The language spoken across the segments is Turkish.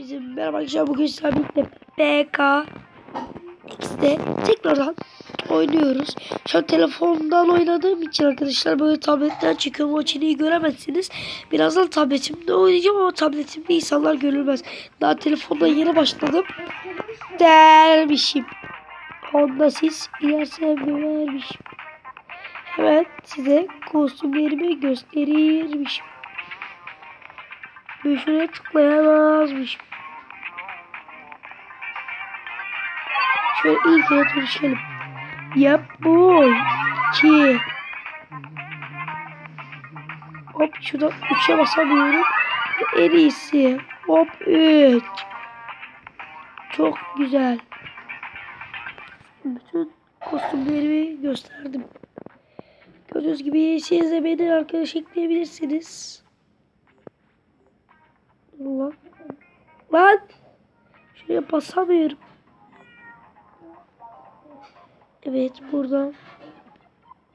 Bizim merhaba arkadaşlar bugün sizlerle birlikte BK X'de tekrardan oynuyoruz. Şu an telefondan oynadığım için arkadaşlar böyle tabletten çıkıyor o için iyi göremezsiniz. Birazdan tabletimde oynayacağım ama tabletimde insanlar görülmez. Daha telefondan yeni başladım. Dermişim. Honda siz ilersen vermişim. Hemen size kostümlerimi gösterirmişim. Bir şuraya tıklayamazmışım. Şöyle ilkine dönüşelim. Yap boy. 2 Hop şurada 3'e basamıyorum. En iyisi. Hop 3 Çok güzel. Bütün kostümlerimi gösterdim. Gördüğünüz gibi siz de beni arkadaş ekleyebilirsiniz. Lan. Lan. Şuraya basamıyorum. Evet buradan.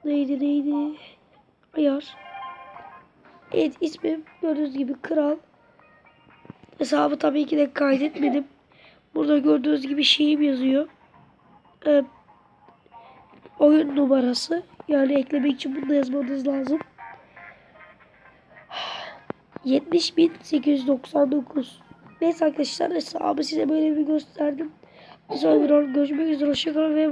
Neydi neydi? Ayar. Evet ismim gördüğünüz gibi kral. Hesabı tabii ki de kaydetmedim. Burada gördüğünüz gibi şeyim yazıyor. Ee, oyun numarası. Yani eklemek için bunu yazmanız lazım. 70.899 Neyse arkadaşlar hesabı size böyle bir gösterdim. Bir sonraki görüşmek üzere. Hoşçakalın ve